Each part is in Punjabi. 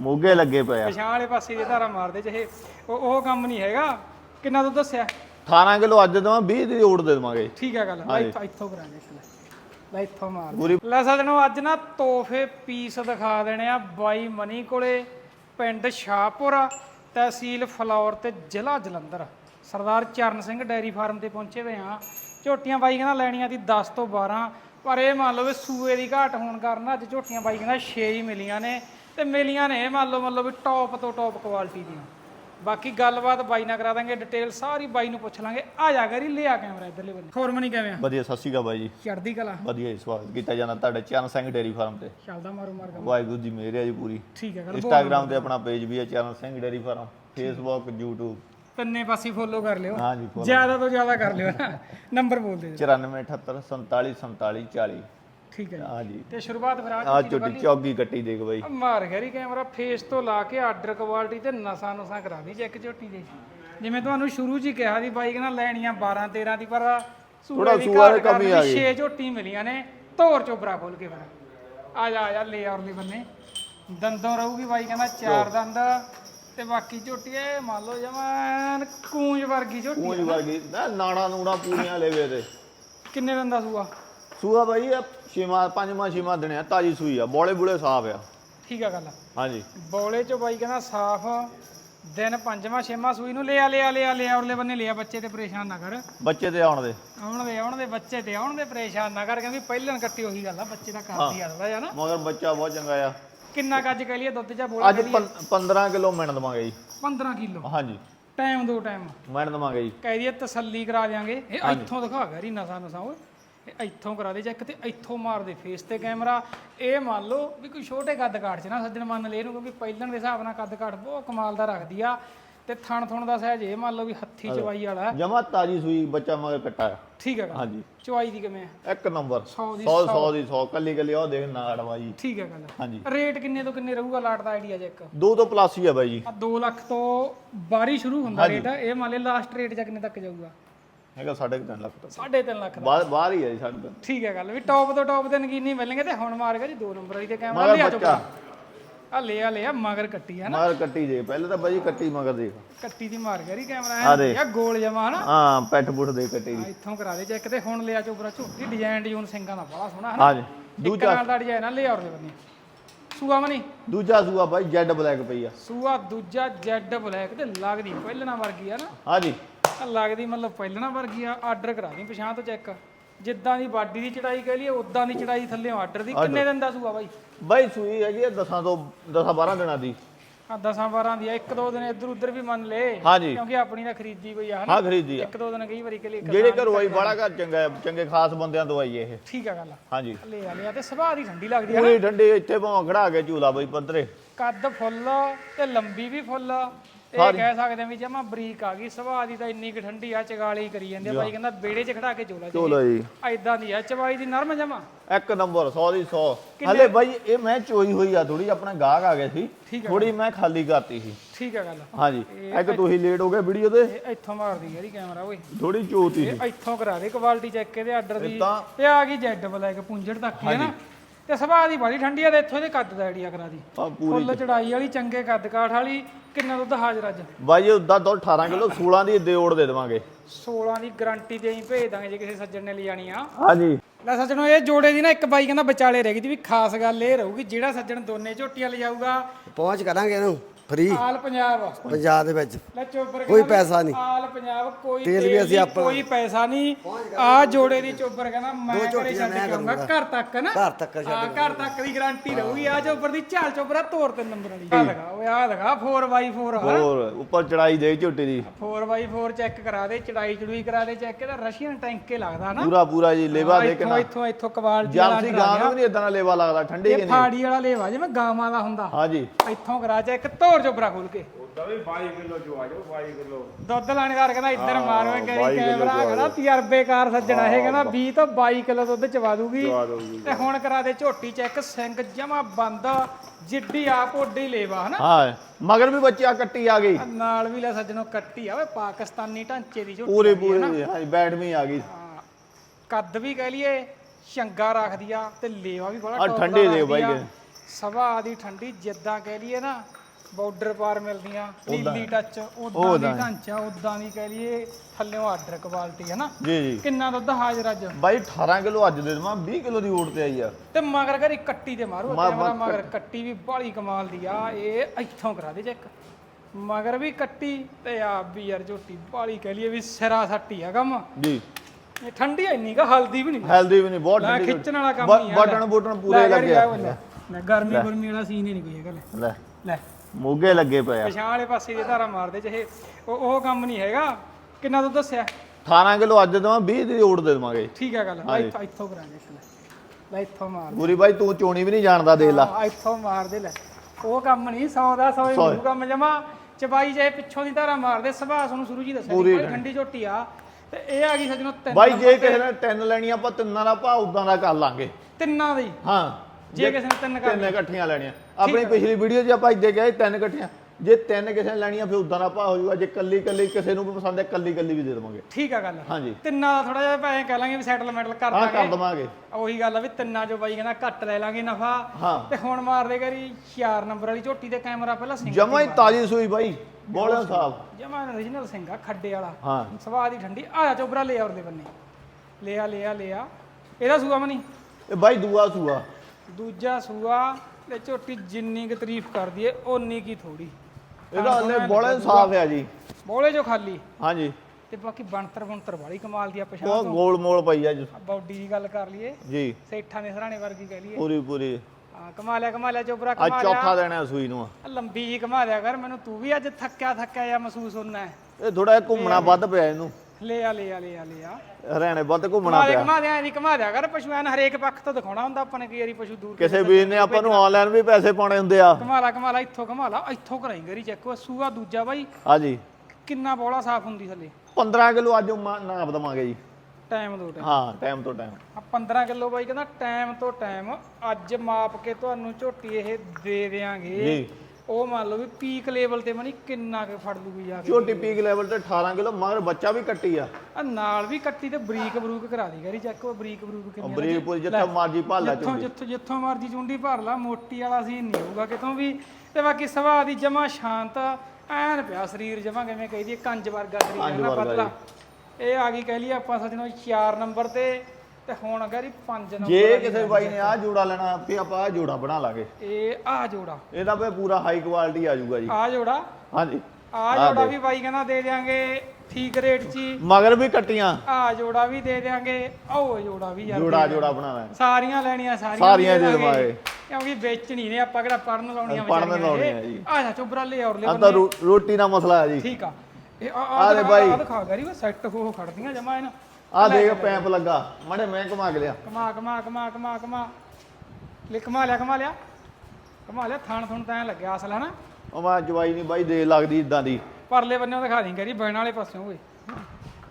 ਮੋਗੇ ਲੱਗੇ ਪਏ ਆ। ਪਛਾਣ ਵਾਲੇ ਪਾਸੇ ਜੇ ਧਾਰਾ ਮਾਰਦੇ ਚਾਹੇ ਉਹ ਉਹ ਕੰਮ ਨਹੀਂ ਹੈਗਾ। ਕਿੰਨਾ ਦੁੱਧ ਦੱਸਿਆ? 18 ਕਿਲੋ ਅੱਜ ਦਵਾਂ 20 ਦੀ ਓੜ ਦੇ ਦਵਾਂਗੇ। ਠੀਕ ਹੈ ਗੱਲ। ਇੱਥੋਂ ਇੱਥੋਂ ਕਰਾਂਗੇ ਇੱਕ ਲੈ। ਲੈ ਇੱਥੋਂ ਮਾਰ। ਪੂਰੀ ਲੈ ਸਜਣੋ ਅੱਜ ਨਾ ਤੋਹਫੇ ਪੀਸ ਦਿਖਾ ਦੇਣੇ ਆ ਬਾਈ ਮਨੀ ਕੋਲੇ ਪਿੰਡ ਸ਼ਾਹਪੁਰ ਤਹਿਸੀਲ ਫਲੌਰ ਤੇ ਜ਼ਿਲ੍ਹਾ ਜਲੰਧਰ ਸਰਦਾਰ ਚਰਨ ਸਿੰਘ ਡੈਰੀ ਫਾਰਮ ਤੇ ਪਹੁੰਚੇ ਹੋਏ ਆ। ਝੋਟੀਆਂ ਬਾਈ ਕਹਿੰਦਾ ਲੈਣੀਆਂ ਦੀ 10 ਤੋਂ 12 ਪਰ ਇਹ ਮੰਨ ਲਓ ਵੀ ਸੂਏ ਦੀ ਘਾਟ ਹੋਣ ਕਾਰਨ ਅੱਜ ਝੋਟੀਆਂ ਬਾਈ ਕਹਿੰਦਾ 6 ਹੀ ਮਿਲੀਆਂ ਨੇ। ਤੇ ਮਿਲੀਆਂ ਨੇ ਮੰਨ ਲਓ ਮੰਨ ਲਓ ਵੀ ਟੌਪ ਤੋਂ ਟੌਪ ਕੁਆਲਿਟੀ ਦੀਆਂ। ਬਾਕੀ ਗੱਲਬਾਤ ਬਾਈ ਨਾਲ ਕਰਾ ਦਾਂਗੇ ਡਿਟੇਲ ਸਾਰੀ ਬਾਈ ਨੂੰ ਪੁੱਛ ਲਾਂਗੇ। ਆ ਜਾ ਕਰੀ ਲਿਆ ਕੈਮਰਾ ਇਧਰਲੇ ਬੰਨੇ। ਹੋਰ ਮਨੀ ਕਿਵੇਂ ਆ? ਵਧੀਆ ਸਤਿ ਸ਼੍ਰੀ ਅਕਾਲ ਬਾਈ ਜੀ। ਚੜਦੀ ਕਲਾ। ਵਧੀਆ ਜੀ ਸਵਾਗਤ ਕੀਤਾ ਜਾਂਦਾ ਤੁਹਾਡੇ ਚਰਨ ਸਿੰਘ ਡੇਰੀ ਫਾਰਮ ਤੇ। ਚੱਲਦਾ ਮਾਰੋ ਮਾਰ ਕੰਮ। ਵਾਹਿਗੁਰੂ ਜੀ ਮਿਹਰ ਹੈ ਜੀ ਪੂਰੀ। ਠੀਕ ਹੈ ਗੱਲ ਇੰਸਟਾਗ੍ਰam ਤੇ ਆਪਣਾ ਪੇਜ ਵੀ ਹੈ Charan Singh dairy farm. Facebook YouTube ਤਿੰਨੇ ਪਾਸੇ ਫੋਲੋ ਕਰ ਲਿਓ। ਹਾਂ ਜੀ। ਜ਼ਿਆਦਾ ਤੋਂ ਜ਼ਿਆਦਾ ਕਰ ਲਿਓ ਨੰਬਰ ਬੋਲ ਦੇ 9478 47 47 40 ਠੀਕ ਹੈ ਜੀ। ਹਾਂ ਜੀ ਤੇ ਸ਼ੁਰੂਆਤ ਫਿਰ ਆ ਆ ਚੋਟੀ ਚੌਗੀ ਕੱਟੀ ਦੇਖ ਬਾਈ। ਮਾਰ ਗੈਰੀ ਕੈਮਰਾ ਫੇਸ ਤੋਂ ਲਾ ਕੇ ਆਰਡਰ ਕੁਆਲਿਟੀ ਤੇ ਨਸਾਂ ਨਸਾਂ ਕਰਾ ਦੀ ਚੈੱਕ ਝੋਟੀ ਦੇ ਜਿਵੇਂ ਤੁਹਾਨੂੰ ਸ਼ੁਰੂ 'ਚ ਹੀ ਕਿਹਾ ਦੀ ਬਾਈਕ ਨਾਲ ਲੈਣੀਆਂ 12 13 ਦੀ ਪਰ ਥੋੜ੍ਹਾ ਸੂਆ ਦੀ ਕਮੀ ਆ ਗਈ। 6 ਝੋਟੀ ਮਿਲੀਆਂ ਨੇ। ਧੋਰ ਚੋਬਰਾ ਖੋਲ ਕੇ ਫਿਰ। ਆ ਜਾ ਆ ਜਾ ਲੈ ਔਰਲੀ ਬੰਨੇ। ਦੰਦੋਂ ਰਹੂਗੀ ਬਾਈ ਕਹਿੰਦਾ ਚਾਰ ਦੰਦ। ਤੇ ਬਾਕੀ ਝੋਟੀ ਮੰਨ ਲਓ ਜਮਾਨ ਕੂੰਜ ਵਰਗੀ ਝੋਟੀ ਪੂੰਜ ਵਰਗੀ। ਨਾ ਨਾੜਾ ਨੂੜਾ ਪੂਰੀਆਂ ਲੈਵੇ ਤੇ। ਕਿੰਨੇ ਦੰਦਾ ਸੂਆ? ਸੂਆ ਬਾਈ ਆ ਛੇਵਾਂ ਪੰਜਵਾਂ ਛੇਵਾਂ ਦਿਨ ਆ ਤਾਜੀ ਸੂਈ ਆ ਬੋਲੇ ਬੁਲੇ ਸਾਫ਼ ਆ। ਠੀਕ ਆ ਗੱਲ ਹਾਂਜੀ। ਬੋਲੇ ਚੋਂ ਬਾਈ ਕਹਿੰਦਾ ਸਾਫ਼ ਦਿਨ ਪੰਜਵਾਂ ਛੇਵਾਂ ਸੂਈ ਨੂੰ ਲਿਆ ਲਿਆ ਲਿਆ ਲਿਆ ਔਰਲੇ ਬੰਨੇ ਲਿਆ ਬੱਚੇ ਤੇ ਪਰੇਸ਼ਾਨ ਨਾ ਕਰ। ਬੱਚੇ ਤੇ ਆਉਣ ਦੇ। ਆਉਣ ਦੇ ਆਉਣ ਦੇ ਬੱਚੇ ਤੇ ਆਉਣ ਦੇ ਪਰੇਸ਼ਾਨ ਨਾ ਕਰ ਕਿਉਂਕਿ ਪਹਿਲਾਂ ਕੱਟੀ ਉਹੀ ਗੱਲ ਆ ਬੱਚੇ ਦਾ ਕਰਦੀ ਆ ਥੋੜਾ ਨਾ। ਮਗਰ ਬੱਚਾ ਬਹੁਤ ਚੰਗਾ ਆ। ਕਿੰਨਾ ਕੱਜ ਕਹਿ ਲਈਏ ਦੁੱਧ ਚਾ ਬੋਲਾ ਅੱਜ 15 ਕਿਲੋ ਮਿਣ ਦਵਾਂਗੇ ਜੀ। 15 ਕਿਲੋ? ਹਾਂਜੀ। ਟਾਈਮ ਦੋ ਟਾਈਮ। ਮਿਣ ਦਵਾਂਗੇ ਜੀ। ਕਹਿ ਦਈਏ ਤਸੱਲੀ ਕਰਾ ਦਿਆਂਗੇ। ਇਹ ਇੱਥੋਂ ਦਿਖਾ ਗਿਆ ਰੀ ਨਸਾ ਨਸਾ ਓਏ ਇਹ ਇੱਥੋਂ ਕਰਾ ਦੇ ਚੈੱਕ ਤੇ ਇੱਥੋਂ ਮਾਰ ਦੇ ਫੇਸ ਤੇ ਕੈਮਰਾ ਇਹ ਮੰਨ ਲਓ ਵੀ ਕੋਈ ਛੋਟੇ ਕੱਦ ਕਾਠ ਚ ਨਾ ਸੱਜਣ ਮੰਨ ਲੈ ਇਹਨੂੰ ਕਿਉਂਕਿ ਪਹਿਲਣ ਦੇ ਹਿਸਾਬ ਨਾਲ ਕੱਦ ਕਾਠ ਬਹੁਤ ਕਮਾਲ ਦਾ ਰੱਖਦੀ ਆ। ਤੇ ਥਣ ਥਣ ਦਾ ਸਹਿਜ ਇਹ ਮੰਨ ਲਓ ਵੀ ਹੱਥੀ ਚਵਾਈ ਵਾਲਾ। ਜਮਾ ਤਾਜੀ ਸੂਈ ਬੱਚਾ ਮਗਰ ਕੱਟਾ ਠੀਕ ਹੈ ਗੱਲ। ਹਾਂਜੀ। ਚਵਾਈ ਦੀ ਕਿਵੇਂ ਆ? ਇੱਕ ਨੰਬਰ। 100 ਦੀ 100 100 ਦੀ 100 ਕੱਲੀ ਕੱਲੀ ਉਹ ਦੇਖ ਨਾੜਵਾ ਜੀ ਠੀਕ ਹੈ ਗੱਲ। ਹਾਂਜੀ। ਰੇਟ ਕਿੰਨੇ ਤੋਂ ਕਿੰਨੇ ਰਹੂਗਾ ਲਾਟ ਦਾ ਆਈਡੀਆ ਚੈੱਕ ਦੋ ਤੋਂ ਪਲੱਸ ਹੀ ਆ ਬਾਈ ਜੀ। ਆ 2 ਲੱਖ ਤੋਂ ਬਾਰੀ ਸ਼ੁਰੂ ਹੁੰਦਾ ਰੇਟ। ਇਹ ਮੰਨ ਲੈ ਲਾਸਟ ਰੇਟ ਜਾਂ ਕਿੰਨੇ ਤੱਕ ਜਾਊਗਾ? ਹੈਗਾ 3.5 ਲੱਖ ਤੱਕ 3.5 ਲੱਖ ਦਾ। ਬਾਹਰ ਬਾਹਰ ਹੀ ਆ ਜੀ ਸਾਡੇ ਤੋਂ ਠੀਕ ਹੈ ਗੱਲ ਵੀ ਟੌਪ ਤੋਂ ਟੌਪ ਦੇ ਨਗੀਨੀ ਮਿਲਣਗੇ ਤੇ ਹੁਣ ਮਾਰੇਗਾ ਜੀ 2 ਨੰਬਰ ਵਾਲੀ ਤੇ ਕੈਮਰਾ ਲਿਆ ਚੁੱਕਾ। ਆ ਲਿਆ ਲਿਆ ਮਗਰ ਕੱਟੀ ਹੈ ਨਾ। ਮਗਰ ਕੱਟੀ ਦੇ ਪਹਿਲੇ ਤਾਂ ਬਾਈ ਕੱਟੀ ਮਗਰ ਦੇਖ। ਕੱਟੀ ਦੀ ਮਾਰ ਗਿਆ ਰੀ ਕੈਮਰਾ ਦੇ। ਆ ਗੋਲ ਜਮਾ ਨਾ। ਹਾਂ ਪੈਟ ਪੁੱਟ ਦੇ ਕੱਟੀ ਦੀ। ਇੱਥੋਂ ਕਰਾ ਦੇ ਚੈੱਕ ਤੇ ਹੁਣ ਲਿਆ ਚੋਬਰਾ ਝੋਟੀ ਡਿਜ਼ਾਈਨ ਡਿਜ਼ਾਈਨ ਸਿੰਘਾਂ ਦਾ ਬੜਾ ਸੋਹਣਾ ਹੈ ਨਾ ਹਾਂਜੀ ਦੂਜਾ। ਨਾਲ ਦਾ ਡਿਜ਼ਾਈਨ ਆ ਲਿਆ ਉਹਦੇ ਬੰਨੇ। ਸੂਆ ਮਨੀ? ਦੂਜਾ ਸੂਆ ਬਾਈ ਜੈਡ ਬਲੈਕ ਪਈ ਆ। ਸੂਆ ਦੂਜਾ ਜੈਡ ਬਲੈਕ ਤੇ ਲੱਗਦੀ ਪਹਿਲਣਾ ਵਰਗੀ ਆ ਨਾ। ਹਾਂਜੀ ਲੱਗਦੀ ਮਤਲਬ ਪਹਿਲਣਾ ਵਰਗੀ ਆ ਆਰਡਰ ਕਰਾ ਦੀ ਪਛਾਣ ਤੋਂ ਚੈੱਕ ਜਿੱਦਾਂ ਦੀ ਬਾਡੀ ਦੀ ਚੜਾਈ ਕਹਿ ਲਈਏ ਉਦਾਂ ਦੀ ਚੜਾਈ ਥੱਲੇ ਆਰਡਰ ਦੀ। ਕਿੰਨੇ ਦਿਨ ਦਾ ਸੂਆ ਬਾਈ? ਬਾਈ ਸੂਈ ਹੈਗੀ ਆ 10 ਤੋਂ 10 12 ਦਿਨਾਂ ਦੀ। ਆ 10 12 ਦੀ ਆ ਇੱਕ ਦੋ ਦਿਨ ਇੱਧਰ ਉੱਧਰ ਵੀ ਮੰਨ ਲੇ ਹਾਂਜੀ। ਕਿਉਂਕਿ ਆਪਣੀ ਤਾਂ ਖਰੀਦੀ ਪਈ ਆ ਹਨਾ? ਹਾਂ ਖਰੀਦੀ ਆ। ਇੱਕ ਦੋ ਦਿਨ ਕਈ ਵਾਰੀ ਕੇ ਲਈ ਜਿਹੜੇ ਘਰੋਂ ਆਈ ਬੜਾ ਘਰ ਚੰਗਾ ਹੈ, ਚੰਗੇ ਖਾਸ ਬੰਦਿਆਂ ਤੋਂ ਆਈ ਇਹ। ਠੀਕ ਆ ਗੱਲ ਹਾਂਜੀ। ਲੈ ਆ ਲਿਆ ਤੇ ਸੁਭਾਅ ਦੀ ਠੰਡੀ ਲੱਗਦੀ ਆ ਪੂਰੀ ਠੰਡੀ ਇੱਥੇ ਭਾਵੇਂ ਖੜਾ ਕੇ ਝੂਲਾ ਬਾਈ ਪੱਧਰੇ ਕੱਦ ਫੁੱਲ ਤੇ ਲੰਬੀ ਵੀ ਫੁੱਲ ਇਹ ਕਹਿ ਸਕਦੇ ਆ ਵੀ ਜਮਾ ਬਰੀਕ ਆ ਗਈ ਸੁਭਾਅ ਦੀ ਤਾਂ ਇੰਨੀ ਕਿ ਠੰਡੀ ਆ ਚਗਾਲੀ ਕਰੀ ਜਾਂਦੀ ਆ। ਬਾਈ ਕਹਿੰਦਾ ਬੇੜੇ 'ਚ ਖੜਾ ਕੇ ਚੋਲਾ ਜੀ ਝੂਲਾ ਜੀ। ਐਦਾਂ ਦੀ ਆ ਚਵਾਈ ਦੀ ਨਰਮ ਜਮਾ। ਇੱਕ ਨੰਬਰ 100 ਦੀ 100 ਹਲੇ ਬਾਈ ਇਹ ਮੈਂ ਚੋਈ ਹੋਈ ਆ ਥੋੜੀ ਆਪਣਾ ਗਾਹਕ ਆ ਗਏ ਸੀ। ਥੋੜੀ ਮੈਂ ਖਾਲੀ ਕਰਤੀ ਸੀ। ਠੀਕ ਆ ਗੱਲ। ਹਾਂਜੀ। ਇੱਕ ਤੁਸੀਂ ਲੇਟ ਹੋ ਗਏ ਵੀਡੀਓ ਤੇ। ਇੱਥੋਂ ਮਾਰਦੀ ਯਾਰੀ ਕੈਮਰਾ ਓਏ। ਥੋੜੀ ਚੋਤੀ ਸੀ। ਇੱਥੋਂ ਕਰਾ ਦੇ ਕੁਆਲਿਟੀ ਚੈੱਕ ਇਹਦੇ ਆਰਡਰ ਦੀ। ਤਾਂ ਇਹ ਆ ਗਈ ਜੈਡ ਬਲੈਕ ਪੁੰਜੜ ਤੱਕ ਹੈ ਨਾ। ਤੇ ਸੁਭਾਅ ਦੀ ਬੜੀ ਠੰਡੀ ਆ ਤੇ ਇੱਥੋਂ ਇਹਦੇ ਕੱਦ ਦਾ ਆਈਡੀਆ ਕਰਾ ਦੀ। ਆ ਪੂਰੀ ਫੁੱਲ ਚੜਾਈ ਵਾਲੀ ਚੰਗੇ ਕੱਦ ਕਾਠ ਵਾਲੀ ਕਿੰਨਾ ਦੁੱਧ ਹਾਜ਼ਰ ਅੱਜ? ਬਾਈ ਉਹਦਾ ਦੋ 18 ਕਿਲੋ 16 ਦੀ ਦੇਓੜ ਦੇ ਦੇਵਾਂਗੇ। 16 ਦੀ ਗਾਰੰਟੀ ਤੇ ਹੀ ਭੇਜ ਦਾਂਗੇ ਜੇ ਕਿਸੇ ਸੱਜਣ ਨੇ ਲਿਜਾਣੀ ਆ। ਹਾਂਜੀ। ਲੈ ਸੱਜਣੋ ਇਹ ਜੋੜੇ ਦੀ ਨਾ ਇੱਕ ਬਾਈ ਕਹਿੰਦਾ ਵਿਚਾਲੇ ਰਹਿ ਗਈ ਦੀ ਵੀ ਖਾਸ ਗੱਲ ਇਹ ਰਹੂਗੀ ਜਿਹੜਾ ਸੱਜਣ ਦੋਨੇ ਝੋਟੀਆਂ ਲਿਜਾਊਗਾ ਪਹੁੰਚ ਕਰਾਂਗੇ ਇਹਨੂੰ। ਫ੍ਰੀ। ਆਲ ਪੰਜਾਬ। ਪੰਜਾਬ ਦੇ ਵਿੱਚ। ਲੈ ਚੋਬਰ ਕੋਈ ਕਹਿੰਦਾ ਪੈਸਾ ਨਹੀਂ। ਆਲ ਪੰਜਾਬ ਕੋਈ ਤੇਲ ਵੀ ਅਸੀਂ ਨਹੀਂ, ਆਪਣਾ- ਕੋਈ ਪੈਸਾ ਨਹੀਂ। ਆ ਜੋੜੇ ਦੀ ਚੋਬਰ ਕਹਿੰਦਾ ਮੈਂ ਘਰੇ ਝੋਟੀਆਂ ਛੱਡ ਮੈਂ ਕੇ ਆਊਂਗਾ ਕਰੂੰਗਾ। ਘਰ ਤੱਕ ਨਾ। ਘਰ ਤੱਕ ਛੱਡ ਹਾਂ ਘਰ ਤੱਕ ਦੀ ਗਾਰੰਟੀ ਰਹੂਗੀ। ਆ ਚੋਬਰ ਦੀ ਝਾਲ ਚੋਬਰਾ ਤੋਰ ਤੇ ਨੰਬਰ ਵਾਲੀ। ਆ ਲਗਾ ਓਏ ਆ ਲਗਾ 4x4 ਆ ਹੋਰ ਉੱਪਰ ਚੜਾਈ ਦੇ ਝੋਟੀ ਦੀ। 4x4 ਚੈੱਕ ਕਰਾ ਦੇ ਚੜਾਈ ਚੜੂਈ ਕਰਾ ਦੇ ਚੈੱਕ ਇਹਦਾ ਰਸ਼ੀਅਨ ਟੈਂਕੇ ਲੱਗਦਾ ਨਾ। ਪੂਰਾ ਪੂਰਾ ਜੀ ਲੇਵਾ ਦੇ ਕੇ ਇੱਥੋਂ ਨਾ ਇੱਥੋਂ ਇੱਥੋਂ ਕਵਾਲਟੀ ਵਾਲਾ ਜਾਂਸੀ ਗਾਂ ਨੂੰ ਵੀ ਨਹੀਂ ਇਦਾਂ ਦਾ ਲੇਵਾ ਲੱਗਦਾ ਠੰਡੀ ਇਹ ਫਾੜੀ ਵਾਲਾ ਲੇਵਾ ਜਿਵੇਂ ਗਾਵਾਂ ਦਾ ਹੁੰਦਾ। ਹਾਂਜੀ। ਇੱਥੋਂ ਕਰਾ ਚੈੱਕ ਤੋਰ ਚੋਬਰਾ ਖੋਲ ਕੇ ਉਦਾਂ ਵੀ 22 ਕਿਲੋ ਜੋ ਆ ਜਾਓ 22 ਕਿਲੋ। ਦੁੱਧ ਲਾਣੇਦਾਰ ਕਹਿੰਦਾ ਇੱਧਰ ਮਾਰੋ ਇਹ ਕੈਮਰਾ ਕਹਿੰਦਾ ਤਜਰਬੇਕਾਰ ਸੱਜਣਾ ਇਹ ਕਹਿੰਦਾ 20 ਤੋਂ 22 ਕਿਲੋ ਦੁੱਧ ਚਵਾ ਦੂਗੀ। ਤੇ ਹੁਣ ਕਰਾ ਦੇ ਝੋਟੀ ਚੈੱਕ ਸਿੰਘ ਜਮਾ ਬੰਦ ਜਿੱਡੀ ਆਪ ਓਡੀ ਲੇਵਾ ਹਨਾ? ਹਾਂ ਮਗਰ ਵੀ ਬੱਚਾ ਕੱਟੀ ਆ ਗਈ। ਨਾਲ ਵੀ ਲੈ ਸੱਜਣੋ ਕੱਟੀ ਆ ਓਏ ਪਾਕਿਸਤਾਨੀ ਢਾਂਚੇ ਦੀ ਝੋਟੀ ਪੂਰੀ ਪੂਰੀ ਹਾਂਜੀ ਬੈਠਵੀਂ ਆ ਗਈ। ਹਾਂ, ਕੱਦ ਵੀ ਕਹਿ ਲਈਏ ਚੰਗਾ ਰੱਖਦੀ ਆ ਤੇ ਲੇਵਾ ਵੀ ਬੜਾ ਆ top ਦਾ ਠੰਡੇ ਦੇ ਰੱਖਦੀ ਬਾਈ ਆ। ਸਭਾ ਦੀ ਠੰਡੀ ਜਿੱਦਾਂ ਕਹਿ ਲਈਏ ਨਾ ਬਾਰਡਰ ਪਾਰ ਮਿਲਦੀਆਂ ਨੀਲੀ ਟੱਚ ਉਦਾਂ ਦੀ ਢਾਂਚਾ ਉਦਾਂ ਦੀ ਕਹਿ ਲਈਏ ਥੱਲੇੋਂ ਆਰਡਰ ਕੁਆਲਿਟੀ ਹੈ ਨਾ। ਜੀ ਜੀ। ਕਿੰਨਾ ਦੁੱਧ ਹਾਜ਼ਰ ਅੱਜ? ਬਾਈ 18 ਕਿਲੋ ਅੱਜ ਦੇ ਦੇਵਾਂ 20 ਕਿਲੋ ਦੀ ਓਟ ਤੇ ਆਈ ਆ। ਤੇ ਮਗਰ ਘਰੀ ਕੱਟੀ ਤੇ ਮਾਰੂ ਕੈਮਰਾ ਮਗਰ ਕੱਟੀ। ਵੀ ਬਾਲੀ ਕਮਾਲ ਦੀ ਆ ਇਹ ਇੱਥੋਂ ਕਰਾ ਦੇ ਚੈੱਕ ਮਗਰ ਵੀ ਕੱਟੀ ਤੇ ਆਪ ਵੀ ਯਾਰ ਝੋਟੀ ਬਾਲੀ ਕਹਿ ਲਈਏ ਵੀ ਸਿਰਾ ਸੱਟੀ ਆ ਕੰਮ। ਜੀ। ਇਹ ਠੰਡੀ ਇੰਨੀ ਕਾ ਹਲਦੀ ਵੀ ਨਹੀਂ ਹੈਲਦੀ ਵੀ ਨਹੀਂ ਬਹੁਤ ਠੰਡੀ ਖਿੱਚਣ ਵਾਲਾ ਕੰਮ ਬ- ਹੀ ਆ। ਬਟਨ ਬੁਟਨ ਪੂਰੇ ਲੱਗੇ ਆ। ਗਰਮੀ ਗਰਮੀ ਵਾਲਾ ਸੀਨ ਹੀ ਨਹੀਂ ਕੋਈ ਹੈਗਾ ਲੈ। ਲੈ। ਲੈ। ਮੋਗੇ ਲੱਗੇ ਪਏ ਆ। ਪਛਾਣ ਵਾਲੇ ਪਾਸੇ ਜੇ ਧਾਰਾ ਮਾਰਦੇ ਚਾਹੇ ਉਹ ਉਹ ਕੰਮ ਨਹੀਂ ਹੈਗਾ। ਕਿੰਨਾ ਦੁੱਧ ਦੱਸਿਆ? 18 ਕਿਲੋ ਅੱਜ ਦੇਵਾਂ 20 ਦੀ ਓਟ ਦੇ ਦੇਵਾਂਗੇ। ਠੀਕ ਹੈ ਗੱਲ। ਲੈ ਇੱਥੋਂ ਇੱਥੋਂ ਕਰਾਂਗੇ ਇੱਕ ਲੈ ਲੈ ਇੱਥੋਂ ਮਾਰ ਪੂਰੀ ਬਾਈ ਤੂੰ ਚੋਣੀ ਵੀ ਨਹੀਂ ਜਾਣਦਾ ਦੇਖ ਲਾ। ਹਾਂ, ਇੱਥੋਂ ਮਾਰ ਦੇ ਲੈ। ਉਹ ਕੰਮ ਨਹੀਂ 100 ਦਾ 100 ਹੀ ਸੌ। ਕੰਮ ਜਮਾ। ਚਬਾਈ ਚਾਹੇ ਪਿੱਛੋਂ ਦੀ ਧਾਰਾ ਮਾਰਦੇ ਸੁਭਾਅ ਤੁਹਾਨੂੰ ਸ਼ੁਰੂ ਜੀ ਦੱਸਿਆ। ਪੂਰੀ ਸੀ, ਬੜੀ ਠੰਡੀ ਝੋਟੀ ਆ। ਤੇ ਇਹ ਆ ਗਈ ਸੱਜਣੋ ਤਿੰਨ ਬਾਈ ਜੇ ਕਿਸੇ ਨੇ ਤਿੰਨ ਲੈਣੀਆਂ ਆਪਾਂ ਤਿੰਨਾਂ ਦਾ ਭਾਅ ਉਦਾਂ ਦਾ ਕਰ ਲਾਂਗੇ। ਤਿੰਨਾਂ ਦੀ ਹਾਂ? ਜੇ ਕਿਸੇ ਨੇ ਤਿੰਨ ਕਰ ਤਿੰਨ ਇਕੱਠੀਆਂ ਲੈਣੀਆਂ। ਆਪਣੀ ਪਿਛਲੀ ਵੀਡੀਓ 'ਚ ਆਪਾਂ ਇੱਦੇ ਗਏ ਤਿੰਨ ਇਕੱਠੀਆਂ। ਜੇ ਤਿੰਨ ਕਿਸੇ ਨੇ ਲੈਣੀਆਂ ਫਿਰ ਉਦਾਂ ਦਾ ਭਾਅ ਹੋ ਜਾਊਗਾ। ਜੇ ਕੱਲੀ ਕੱਲੀ ਕਿਸੇ ਨੂੰ ਵੀ ਪਸੰਦ ਹੈ ਕੱਲੀ ਕੱਲੀ ਵੀ ਦੇ ਦੇਵਾਂਗੇ। ਠੀਕ ਆ ਗੱਲ। ਹਾਂਜੀ। ਤਿੰਨਾਂ ਦਾ ਥੋੜਾ ਜਿਹਾ ਭਾਵੇਂ ਕਹਿ ਲਾਂਗੇ ਵੀ ਸੈਟਲਮੈਂਟ ਕਰ ਹਾਂ ਕਰ ਦਾਂਗੇ ਦਵਾਂਗੇ। ਉਹੀ ਗੱਲ ਆ ਵੀ ਤਿੰਨਾਂ ਚੋਂ ਬਾਈ ਕਹਿੰਦਾ ਘੱਟ ਲੈ ਲਾਂਗੇ ਨਫਾ। ਹਾਂ। ਤੇ ਹੁਣ ਮਾਰਦੇ ਕਰੀ 4 ਨੰਬਰ ਵਾਲੀ ਝੋਟੀ ਤੇ ਕੈਮਰਾ ਪਹਿਲਾਂ ਸਿੰਘ ਜਮਾ ਹੀ ਤਾਜੀ ਸੂਈ ਬਾਈ ਬੋਲਿਆ ਸਾਹਿਬ ਜਮਾ origignal ਸਿੰਘ ਆ ਖੱਡੇ ਵਾਲਾ। ਹਾਂ। ਸਵਾਦ ਦੀ ਠੰਡੀ। ਆ ਜਾ ਚੋਬਰਾ ਲੈ ਆ ਉਹਦੇ ਬੰਨੇ। ਲਿਆ ਲਿਆ ਲਿਆ ਇਹਦਾ ਸੂਆ ਮਨੀ? ਇਹ ਬਾਈ ਦੂਆ ਸੂਆ। ਦੂਜਾ ਸੂਆ ਤੇ ਝੋਟੀ ਜਿੰਨੀ ਕੁ ਤਾਰੀਫ ਕਰਦੀ ਏ ਓਨੀ ਕੀ ਥੋੜੀ ਇਹਦਾ ਹਲੇ ਬੋਲੇ ਸਾਫ਼ ਆ ਜੀ। ਬੋਲੇ ਜੋ ਖਾਲੀ। ਹਾਂਜੀ। ਤੇ ਬਾਕੀ ਬਣਤਰ ਬਣਤਰ ਵਾਲੀ ਕਮਾਲ ਦੀ ਆ ਪਛਾਣ ਬਹੁਤ ਗੋਲ ਮੋਲ ਪਈ ਆ ਜੀ। ਬਾਡੀ ਦੀ ਗੱਲ ਕਰ ਲਈਏ। ਜੀ। ਸੇਠਾਂ ਦੇ ਸਰਾਣੇ ਵਰਗੀ ਕਹਿ ਲਈਏ। ਪੂਰੀ ਪੂਰੀ। ਹਾਂ ਕਮਾ ਲਿਆ ਕਮਾ ਲਿਆ ਚੋਬਰਾ ਅੱਜ ਕਮਾ ਚੌਥਾ ਹੈ ਸੂਈ ਨੂੰ ਲੰਬੀ ਜੀ ਕਮਾ ਲਿਆ ਕਰ ਮੈਨੂੰ ਤੂੰ ਵੀ ਅੱਜ ਥੱਕਿਆ ਥੱਕਿਆ ਜਾਂ ਮਹਿਸੂਸ ਹੁੰਦਾ ਇਹ ਥੋੜਾ ਜਿਹਾ ਘੁੰਮਣਾ ਵੱਧ ਪਿਆ ਇਹਨੂੰ। ਲੈ ਆ ਲੈ ਆ ਲੈ ਆ ਲੈ ਆ। ਹਰਿਆਣੇ ਵੱਧ ਘੁੰਮਣਾ ਪਿਆ। ਕਮਾ ਦੇ ਐਂ ਦੀ ਕਮਾ ਦਿਆ ਕਰ ਪਸ਼ੂਆਂ ਨੂੰ ਹਰੇਕ ਪੱਖ ਤੋਂ ਦਿਖਾਉਣਾ ਹੁੰਦਾ ਆਪਾਂ ਨੇ ਕਈ ਵਾਰੀ ਪਸ਼ੂ ਦੂਰ ਕਿਸੇ ਵੀਰ ਨੇ ਆਪਾਂ ਨੂੰ ਆਨਲਾਈਨ ਵੀ ਪੈਸੇ ਪਾਉਣੇ ਹੁੰਦੇ ਆ। ਕਮਾਲਾ ਕਮਾਲਾ ਇੱਥੋਂ ਕਮਾਲਾ ਇੱਥੋਂ ਕਰਾਈ ਗਰੀ ਚੈੱਕ ਸੂਆ ਦੂਜਾ ਬਾਈ। ਹਾਂਜੀ। ਕਿੰਨਾ ਬੋਲਾ ਸਾਫ਼ ਹੁੰਦੀ ਥੱਲੇ? 15 ਕਿਲੋ ਅੱਜ ਮਾ- ਨਾਪ ਦਵਾਂਗੇ ਜੀ। ਟਾਈਮ ਦੋ ਟਾਈਮ ਹਾਂ ਟਾਈਮ ਤੋਂ ਟਾਈਮ ਆ 15 ਕਿਲੋ ਬਾਈ ਕਹਿੰਦਾ ਟਾਈਮ ਤੋਂ ਟਾਈਮ ਅੱਜ ਮਾਪ ਕੇ ਤੁਹਾਨੂੰ ਝੋਟੀ ਇਹ ਦੇ ਦੇਾਂਗੇ ਜੀ। ਉਹ ਮੰਨ ਲਓ ਵੀ ਪੀਕ ਲੈਵਲ ਤੇ ਮਨੀ ਕਿੰਨਾ ਕੁ ਫੜ ਲੂਗੀ ਜਾ ਕੇ। ਛੋਟੀ ਪੀਕ ਲੈਵਲ ਤੇ 18 ਕਿਲੋ ਮਗਰ ਬੱਚਾ ਵੀ ਕੱਟੀ ਆ। ਆ ਨਾਲ ਵੀ ਕੱਟੀ ਤੇ ਬਰੀਕ ਬਰੂਕ ਕਰਾ ਦੀ ਗਰੀ ਚੈੱਕ ਉਹ ਬਰੀਕ ਬਰੂਕ ਕਿੰਨੀ ਬਰੀਕ ਪੂਰੀ ਜਿੱਥੇ ਮਰਜ਼ੀ ਭਾਲਾ ਜਿੱਥੋਂ ਜਿੱਥੋਂ ਜਿੱਥੋਂ ਮਰਜ਼ੀ ਚੁੰਡੀ ਭਰ ਲਾ ਮੋਟੀ ਵਾਲਾ ਸੀਨ ਨਹੀਂ ਹੋਊਗਾ ਕਿਤੋਂ ਵੀ। ਤੇ ਬਾਕੀ ਸੁਭਾਅ ਦੀ ਜਮਾ ਸ਼ਾਂਤ ਐਨ ਪਿਆ ਸਰੀਰ ਜਮਾ ਕਿਵੇਂ ਕਹੀ ਦੀ ਕੰਜ ਵਰਗਾ ਸਰੀਰ ਨਾ ਪਤਲਾ। ਇਹ ਆ ਗਈ ਕਹਿ ਲਈ ਆਪਾਂ ਸਜਣੋ 4 ਨੰਬਰ ਤੇ। ਤੇ ਹੁਣ ਗਰੀ 5 ਨੰਬਰ ਜੇ ਕਿਸੇ ਬਾਈ ਨੇ ਆ ਜੋੜਾ ਲੈਣਾ ਵੀ ਆਪਾਂ ਆ ਜੋੜਾ ਬਣਾ ਲਾਂਗੇ। ਇਹ ਆ ਜੋੜਾ। ਇਹਦਾ ਵੀ ਪੂਰਾ ਹਾਈ ਕੁਆਲਿਟੀ ਆ ਜਾਊਗਾ ਜੀ। ਆ ਜੋੜਾ? ਹਾਂਜੀ। ਆ ਜੋੜਾ ਵੀ ਬਾਈ ਕਹਿੰਦਾ ਦੇ ਦਿਆਂਗੇ ਠੀਕ ਰੇਟ 'ਚ ਮਗਰ ਵੀ ਕੱਟੀਆਂ। ਆ ਜੋੜਾ ਵੀ ਦੇ ਦਿਆਂਗੇ ਉਹ ਜੋੜਾ ਵੀ ਯਾਰ ਜੋੜਾ ਜੋੜਾ ਬਣਾਣਾ ਸਾਰੀਆਂ ਲੈਣੀਆਂ ਸਾਰੀਆਂ ਸਾਰੀਆਂ ਦੇ ਦੇ ਦੇਵਾਂਗੇ। ਦੇਵਾਂਗੇ। ਕਿਉਂਕਿ ਵੇਚਣੀ ਨੇ ਆਪਾਂ ਕਿਹੜਾ ਪੜਨ ਲਾਉਣੀਆਂ ਵਿਚਾਰੀਆਂ ਲਾਉਣੀਆਂ ਇਹ। ਜੀ। ਆ ਜਾ ਚੋਬਰਾ ਲੈ ਔਰ ਲੈ ਆ ਤਾਂ ਰੋਟੀ ਦਾ ਮਸਲਾ ਹੈ ਜੀ। ਠੀਕ ਆ। ਇਹ ਆ ਆ ਦੇ ਬਾਈ। ਦਿਖਾ ਗਰੀ ਸੈੱਟ ਹੋ ਖੜਦੀਆਂ ਜਮਾ ਇਹਨਾਂ। ਆ ਦੇਖ ਪੈਪ ਲੱਗਾ। ਮੜੇ ਮੈਂ ਘੁਮਾ ਕੇ ਲਿਆ। ਕਮਾ ਕਮਾ ਕਮਾ ਕਮਾ ਕਮਾ ਲੈ ਕਮਾ ਲਿਆ ਕਮਾ ਲਿਆ। ਕਮਾ ਲਿਆ ਥਾਣ ਥੁਣ ਤਾਂ ਐਂ ਲੱਗਿਆ ਅਸਲ ਹਨਾ? ਉਹ ਮੈਂ ਜਵਾਈ ਨਹੀਂ ਬਾਈ ਦੇ ਲੱਗਦੀ ਇਦਾਂ ਦੀ। ਪਰਲੇ ਬੰਨਿਓ ਦਿਖਾ ਦੀ ਗਰੀ ਬੈਣ ਵਾਲੇ ਪਾਸਿਓਂ ਓਏ।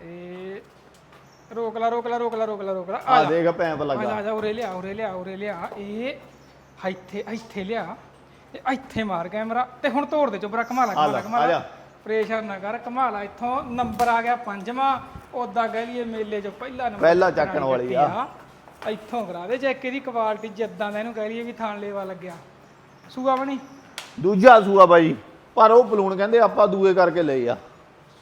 ਇਹ ਰੋਕ ਲਾ ਰੋਕ ਲਾ ਰੋਕ ਲਾ ਰੋਕ ਲਾ ਰੋਕ ਲਾ। ਆ ਆ ਜਾ। ਦੇਖ ਪੈਪ ਆ ਲੱਗਾ। ਆ ਜਾ ਉਰੇ ਲਿਆ ਉਰੇ ਲਿਆ ਉਰੇ ਲਿਆ। ਇਹ ਇੱਥੇ ਇੱਥੇ ਲਿਆ। ਤੇ ਇੱਥੇ ਮਾਰ ਕੈਮਰਾ। ਤੇ ਹੁਣ ਤੋੜ ਦੇ ਕਮਾਲਾ ਆ ਲੈ, ਜਾ। ਕਮਾਲਾ ਪ੍ਰੇਸ਼ਰ ਨਾ ਕਰ ਕਮਾਲਾ ਇੱਥੋਂ ਨੰਬਰ ਆ ਗਿਆ ਪੰਜਵਾਂ। ਉਦਾਂ ਕਹਿ ਲਈਏ ਮੇਲੇ 'ਚ ਪਹਿਲਾ ਨੰਬਰ ਪਹਿਲਾ ਚੱਕਣ ਵਾਲੀ ਆ। ਆ। ਇੱਥੋਂ ਕਰਾ ਦੇ ਚੈੱਕ ਇਹਦੀ ਕੁਆਲਿਟੀ ਜਿੱਦਾਂ ਦਾ ਇਹਨੂੰ ਕਹਿ ਲਈਏ ਵੀ ਥਾਣ ਲੇਵਾ ਲੱਗਿਆ। ਸੂਆ ਬਣੀ? ਦੂਜਾ ਸੂਆ ਬਾਈ ਪਰ ਉਹ ਬਲੂਨ ਕਹਿੰਦੇ ਆਪਾਂ ਦੂਏ ਕਰਕੇ ਲਏ ਆ।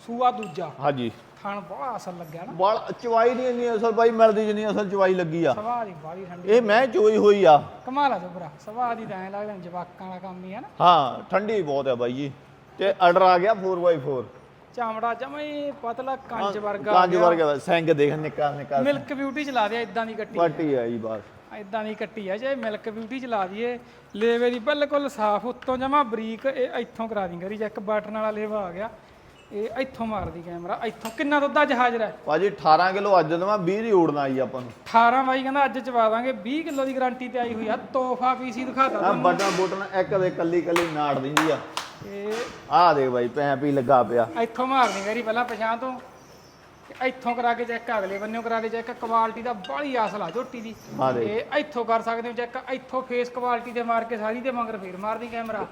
ਸੂਆ ਦੂਜਾ? ਹਾਂਜੀ। ਥਾਣ ਬਹੁਤ ਅਸਲ ਲੱਗਿਆ ਨਾ। ਬਲ ਚਵਾਈ ਨਹੀਂ ਇੰਨੀ ਅਸਲ ਬਾਈ ਮਿਲਦੀ ਜਿੰਨੀ ਅਸਲ ਚਵਾਈ ਲੱਗੀ ਆ। ਸਵਾਹ ਦੀ ਬਾੜੀ ਠੰਡੀ ਇਹ ਮੈਂ ਚੋਈ ਹੋਈ ਆ। ਕਮਾਲਾ ਚੋਬਰਾ ਸਵਾਹ ਦੀ ਤਾਂ ਐਂ ਲੱਗਦਾ ਜਵਾਕਾਂ ਦਾ ਕੰਮ ਹੀ ਹੈ ਨਾ। ਹਾਂ ਠੰਡੀ ਬਹੁਤ ਆ ਬਾਈ ਜੀ। ਤੇ ਆਰਡਰ ਆ ਗਿਆ 4x4 ਚਾਮੜਾ ਜਮਾ ਹੀ ਪਤਲਾ ਕੰਜ ਵਰਗਾ ਕਾਂਜ ਵਰਗਾ ਸਿੰਘ ਦੇਖ ਨਿੱਕਾ ਨਿੱਕਾ ਮਿਲਕ ਬਿਊਟੀ ਚਲਾ ਦਿਆ ਇਦਾਂ ਦੀ ਕੱਟੀ ਪਾਟੀ ਆ। ਜੀ ਬਸ। ਇਦਾਂ ਦੀ ਕੱਟੀ ਆ ਜੇ ਮਿਲਕ ਬਿਊਟੀ ਚਲਾ ਦਈਏ ਲੇਵੇ ਦੀ ਬਿਲਕੁਲ ਸਾਫ਼ ਉੱਤੋਂ ਜਮਾ ਬਰੀਕ ਇਹ ਇੱਥੋਂ ਕਰਾ ਦੀ ਕਰੀ ਇੱਕ ਬਟਨ ਵਾਲਾ ਲੇਵਾ ਆ ਗਿਆ ਇਹ ਇੱਥੋਂ ਮਾਰਦੀ ਕੈਮਰਾ ਇੱਥੋਂ ਕਿੰਨਾ ਦੁੱਧ ਅੱਜ ਹਾਜ਼ਰ ਹੈ? ਭਾਜੀ 18 ਕਿਲੋ ਅੱਜ ਦਵਾਂ 20 ਦੀ ਓੜਨਾ ਆਈ ਆਪਾਂ ਨੂੰ। 18 ਬਾਈ ਕਹਿੰਦਾ ਅੱਜ ਚਵਾ ਦਾਂਗੇ 20 ਕਿਲੋ ਦੀ ਗਾਰੰਟੀ ਤੇ ਆਈ ਹੋਈ ਆ ਤੋਹਫਾ ਪੀਸੀ ਦਿਖਾਤਾ ਆ ਬਟਨ ਬਟਨ ਇੱਕ ਦੇ ਕੱਲੀ ਕੱਲੀ ਨਾੜ ਦਿੰਦੀ ਆ। ਇਹ ਆ ਦੇਖ ਬਾਈ ਪੈਪ ਹੀ ਲੱਗਾ ਪਿਆ। ਇੱਥੋਂ ਮਾਰਦੀ ਕਰੀ ਪਹਿਲਾਂ ਪਛਾਣ ਤੋਂ। ਤੇ ਇੱਥੋਂ ਕਰਾ ਕੇ ਚੈੱਕ ਅਗਲੇ ਬੰਨਿਓ ਕਰਾ ਦੇ ਚੈੱਕ ਕੁਆਲਿਟੀ ਦਾ ਬਾਹਲੀ ਆਸਲ ਆ ਝੋਟੀ ਦੀ। ਆ ਦੇਖ ਇਹ ਇੱਥੋਂ ਕਰ ਸਕਦੇ ਹੋ ਚੈੱਕ ਇੱਥੋਂ ਫੇਸ ਕੁਆਲਿਟੀ ਤੇ ਮਾਰ ਕੇ ਸਾਰੀ ਤੇ ਮਗਰ ਫੇਰ ਮਾਰਦੀ ਕੈਮਰਾ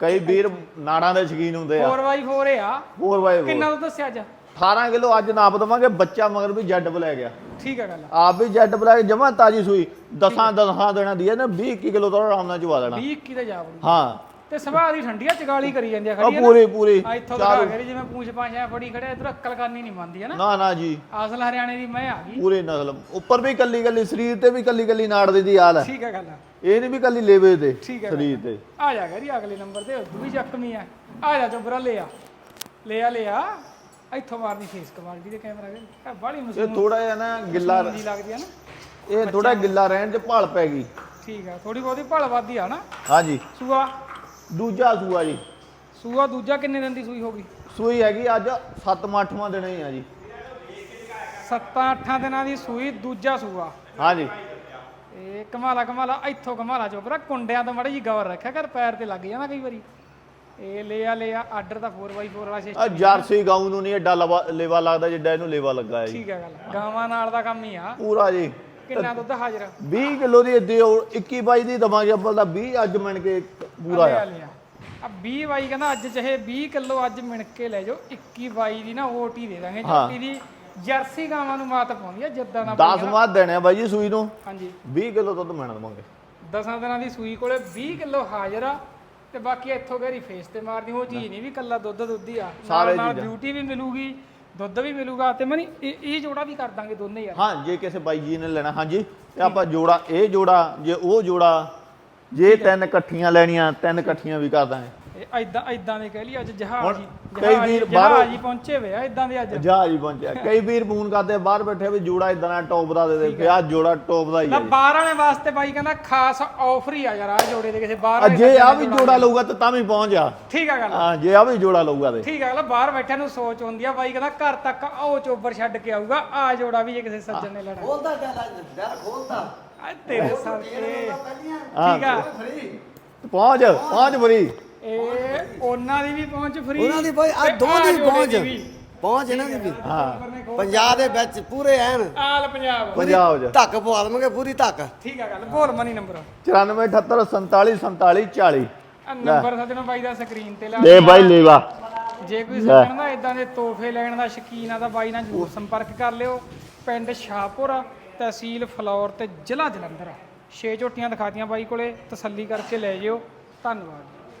ਕਈ ਵੀਰ ਨਾੜਾਂ ਦੇ ਸ਼ਕੀਨ ਹੁੰਦੇ ਆ। 4x4 ਇਹ ਆ। 4x4 ਕਿੰਨਾ ਦੁੱਧ ਦੱਸਿਆ ਅੱਜ? 18 ਕਿਲੋ ਅੱਜ ਨਾਪ ਦਵਾਂਗੇ ਬੱਚਾ ਮਗਰ ਵੀ ਜੱਡ ਲੈ ਗਿਆ। ਠੀਕ ਹੈ ਗੱਲ ਆਪ ਵੀ ਜੈਡ ਬਲੈਕ ਜਮਾ ਤਾਜੀ ਸੂਈ। ਦਸਾਂ ਦਸਾਂ ਦੇਣਾ ਦੀ ਹੈ ਨਾ 20 21 ਕਿਲੋ ਤੋਂ ਆਰਾਮ ਨਾਲ ਚਵਾ ਦੇਣਾ। 20 21 ਦਾ ਜਾ ਹਾਂ। ਤੇ ਸੁਭਾਅ ਦੀ ਠੰਡੀ ਆ ਚਗਾਲੀ ਕਰੀ ਜਾਂਦੀ ਆ ਖੜੀ ਪੂਰੀ ਪੂਰੀ ਇੱਥੋਂ ਦਿਖਾ ਕੇ ਜਿਵੇਂ ਪੂਛ ਪਾਛਾ ਫੜੀ ਖੜਿਆ ਇਧਰ ਅਕਲ ਕਰਨੀ ਨਹੀਂ ਮੰਨਦੀ ਹੈ ਨਾ? ਨਾ ਨਾ ਜੀ। ਅਸਲ ਹਰਿਆਣੇ ਦੀ ਮੈਂ ਆ ਗਈ। ਪੂਰੇ ਨਸਲ ਉੱਪਰ ਵੀ ਕੱਲੀ ਕੱਲੀ ਸਰੀਰ ਤੇ ਵੀ ਕੱਲੀ ਕੱਲੀ ਨਾੜ ਦੀ ਦੀ ਹਾਲ ਹੈ। ਠੀਕ ਹੈ ਗੱਲ ਇਹ ਨਹੀਂ ਵੀ ਕੱਲੀ ਲੇਵੇ ਤੇ ਸਰੀਰ ਤੇ। ਆ ਜਾ ਗਰੀ ਅਗਲੇ ਨੰਬਰ ਤੇ ਉਦੋਂ ਵੀ ਜ਼ਖਮੀ ਆ। ਆ ਜਾ ਚੋਬਰਾ ਲੈ ਆ। ਲੈ ਆ ਲੈ ਆ। ਇੱਥੋਂ ਮਾਰਨੀ ਫੇਸ ਕਵਾਲਿਟੀ ਦੇ ਕੈਮਰਾ ਇਹ ਬਾਲੀ ਇਹ ਮਸੂਮ ਥੋੜਾ ਜਿਹਾ ਨਾ ਗਿੱਲਾ ਲੱਗਦੀ ਆ ਨਾ। ਇਹ ਥੋੜਾ ਗਿੱਲਾ ਰਹਿਣ ਚ ਭਾਲ ਪੈ ਗਈ। ਠੀਕ ਆ ਥੋੜੀ ਬਹੁਤੀ ਭਲ ਵੱਧਦੀ ਆ ਨਾ ਹਾਂਜੀ। ਸੂਆ। ਦੂਜਾ ਸੂਆ ਜੀ। ਸੂਆ ਦੂਜਾ ਕਿੰਨੇ ਦਿਨ ਦੀ ਸੂਈ ਹੋ ਗਈ ਸੂਈ ਹੈਗੀ ਅੱਜ 7ਵਾਂ 8ਵਾਂ ਦਿਨ ਹੀ ਆ ਜੀ। 7-8 ਦਿਨਾਂ ਦੀ ਸੂਈ ਦੂਜਾ ਸੂਆ। ਹਾਂਜੀ ਇਹ ਕਮਾਲਾ ਕਮਾਲਾ ਇੱਥੋਂ ਕਮਾਲਾ ਚੋਬਰਾ ਕੁੰਡਿਆਂ ਤੋਂ ਮੜੀ ਜੀ ਗੌਰ ਰੱਖਿਆ ਕਰ ਪੈਰ ਤੇ ਲੱਗ ਜਾਂਦਾ ਕਈ ਵਾਰੀ। ਇਹ ਲੈ ਆ ਲੈ ਆ ਆਰਡਰ ਦਾ 4x4 ਵਾਲਾ ਆ ਸਿਸਟਮ ਜਰਸੀ ਗਾਉਂ ਨੂੰ ਨਹੀਂ ਐਡਾ ਲਵਾ- ਲੱਗਦਾ ਜਿੱਡਾ ਇਹਨੂੰ ਲੇਵਾ ਲੱਗਾ ਹੈ ਜੀ। ਠੀਕ ਹੈ ਗੱਲ ਗਾਵਾਂ ਨਾਲ ਦਾ ਕੰਮ ਹੀ ਆ। ਪੂਰਾ ਜੀ। ਕਿੰਨਾ ਦੁੱਧ ਹਾਜ਼ਰ 20 ਕਿਲੋ ਦੀ ਦਿਓ 21 22 ਦੀ ਦਵਾਂਗੇ ਅੱਬਲ ਦਾ 20 ਅੱਜ ਮਿਣ ਕੇ ਪੂਰਾ ਆ। ਆ। 20 ਬਾਈ ਕਹਿੰਦਾ ਅੱਜ ਚਾਹੇ 20 ਕਿਲੋ ਅੱਜ ਮਿਣ ਕੇ ਲੈ ਜਾਓ 21 ਬਾਈ ਦੀ ਨਾ ਓਟੀ ਦੇ ਦਾਂਗੇ। ਝੋਟੀ ਦੀ ਜਰਸੀ ਗਾਵਾਂ ਨੂੰ ਮਾਤ ਪਾਉਂਦੀ ਆ ਜਿੱਦਾਂ ਦਾ 10 ਮਾਹ ਦੇਣੇ ਆ ਬਾਈ ਜੀ ਸੂਈ ਨੂੰ। ਹਾਂਜੀ। 20 ਕਿਲੋ ਦੁੱਧ ਮਿਣ ਦਵਾਂਗੇ। ਦਸਾਂ ਦਿਨਾਂ ਦੀ ਸੂਈ ਕੋਲੇ 20 ਕਿਲੋ ਹਾਜ਼ਰ ਆ ਤੇ ਬਾਕੀ ਇੱਥੋਂ ਗੈਰੀ ਫੇਸ ਤੇ ਮਾਰਦੀ ਉਹ ਚੀਜ਼ ਨਹੀਂ ਵੀ ਕੱਲਾ ਦੁੱਧ ਦੁੱਧ ਹੀ ਆ ਨਾਲ। ਬਿਊਟੀ ਵੀ ਮਿਲੂਗੀ ਦੁੱਧ ਵੀ ਮਿਲੂਗਾ ਤੇ ਮਨੀ ਇਹ ਜੋੜਾ ਵੀ ਕਰ ਦਾਂਗੇ ਦੋਨੇ ਯਾਰ। ਹਾਂ ਜੇ ਕਿਸੇ ਬਾਈ ਜੀ ਨੇ ਲੈਣਾ ਹਾਂਜੀ ਤੇ ਆਪਾਂ ਜੋੜਾ ਇਹ ਜੋੜਾ ਜੇ ਉਹ ਜੋੜਾ ਜੇ ਤਿੰਨ ਇਕੱਠੀਆਂ ਲੈਣੀਆਂ ਤਿੰਨ ਇਕੱਠੀਆਂ ਵੀ ਕਰ ਦਾਂਗੇ। ਇਹ ਐਦਾਂ ਐਦਾਂ ਦੇ ਕਹਿ ਲਈ ਅੱਜ ਜਹਾਜ਼ ਹੁਣ ਹੀ ਕਈ ਜਹਾਜ਼ ਵੀਰ ਬਾਹਰੋਂ- ਜਹਾਜ਼ ਹੀ ਪਹੁੰਚੇ ਹੋਏ ਆ ਐਦਾਂ ਦੇ ਅੱਜ। ਜਹਾਜ਼ ਹੀ ਪਹੁੰਚਿਆ ਕਈ ਵੀਰ ਫੋਨ ਕਰਦੇ ਆ, ਬਾਹਰ ਬੈਠੇ ਵੀ ਜੋੜਾ ਇਦਾਂ ਦਾ ਟੌਪ ਦਾ ਦੇ ਦੇ ਪਿਆ ਜੋੜਾ ਟੌਪ ਦਾ ਹੀ ਜੀ। ਬਾਹਰ ਵਾਲੇ ਵਾਸਤੇ ਬਾਈ ਕਹਿੰਦਾ ਖਾਸ ਆਫਰ ਹੀ ਆ ਯਾਰ ਆ ਜੋੜੇ ਦੇ ਕਿਸੇ ਬਾਹਰ ਆ ਵਾਲੇ ਜੇ ਬੰਦੇ ਆ ਵੀ ਜੋੜਾ ਲਊਗਾ ਤਾਂ ਤਾਂ ਵੀ ਪਹੁੰਚ ਜਾ ਠੀਕ ਆ ਗੱਲ। ਹਾਂ ਜੇ ਆ ਵੀ ਜੋੜਾ ਲਊਗਾ ਤੇ। ਠੀਕ ਆ ਗੱਲ ਬਾਹਰ ਬੈਠਿਆਂ ਨੂੰ ਸੋਚ ਹੁੰਦੀ ਆ ਬਾਈ ਕਹਿੰਦਾ ਘਰ ਤੱਕ ਆਓ ਚੋਬਰ ਛੱਡ ਕੇ ਆਊਗਾ ਆ ਜੋੜਾ ਵੀ ਜੇ ਕਿਸੇ ਸੱਜਣ ਨੇ ਲੈਣਾ। ਖੋਲਦਾ ਡਰ ਖੋਲਦਾ। ਆ ਤੇਰੇ ਸਰ ਤੇ ਹਾਂ। ਠੀਕ ਆ। ਪਹੁੰਚ ਪਹੁੰਚ ਬਰੀ। ਇਹ ਉਹਨਾਂ ਦੀ ਵੀ ਪਹੁੰਚ ਫ੍ਰੀ। ਉਹਨਾਂ ਦੀ ਭਾਈ ਆ ਦੋ ਦੀ ਪਹੁੰਚ। ਪਹੁੰਚ ਇਹਨਾਂ ਦੀ ਵੀ। ਹਾਂ। ਪੰਜਾਬ ਦੇ ਵਿੱਚ ਪੂਰੇ ਐਨ। ਆਲ ਪੰਜਾਬ। ਪੰਜਾਬ ਚ। ਧੱਕ ਪਵਾ ਲਵਾਂਗੇ ਪੂਰੀ ਧੱਕ। ਠੀਕ ਆ ਗੱਲ ਬੋਲ ਮਨੀ ਨੰਬਰ 94 78 47 47 40 ਆ ਨੰਬਰ ਸੱਜਣੋ ਬਾਈ ਦਾ ਸਕਰੀਨ ਤੇ ਲਾ ਦੇ ਬਾਈ ਲੇਵਾ। ਜੇ ਕੋਈ ਸੱਜਣ ਦਾ ਇਦਾਂ ਦੇ ਤੋਹਫੇ ਲੈਣ ਦਾ ਸ਼ਕੀਨ ਆ ਤਾਂ ਬਾਈ ਨਾਲ ਜ਼ਰੂਰ ਸੰਪਰਕ ਕਰ ਲਿਓ। ਪਿੰਡ ਸ਼ਾਹਪੁਰ ਆ, ਤਹਿਸੀਲ ਫਲੌਰ ਤੇ ਜ਼ਿਲ੍ਹਾ ਜਲੰਧਰ। ਛੇ ਝੋਟੀਆਂ ਦਿਖਾਤੀਆਂ ਬਾਈ ਕੋਲੇ। ਤਸੱਲੀ ਕਰਕੇ ਲੈ ਜਿਓ। ਧੰਨਵਾਦ।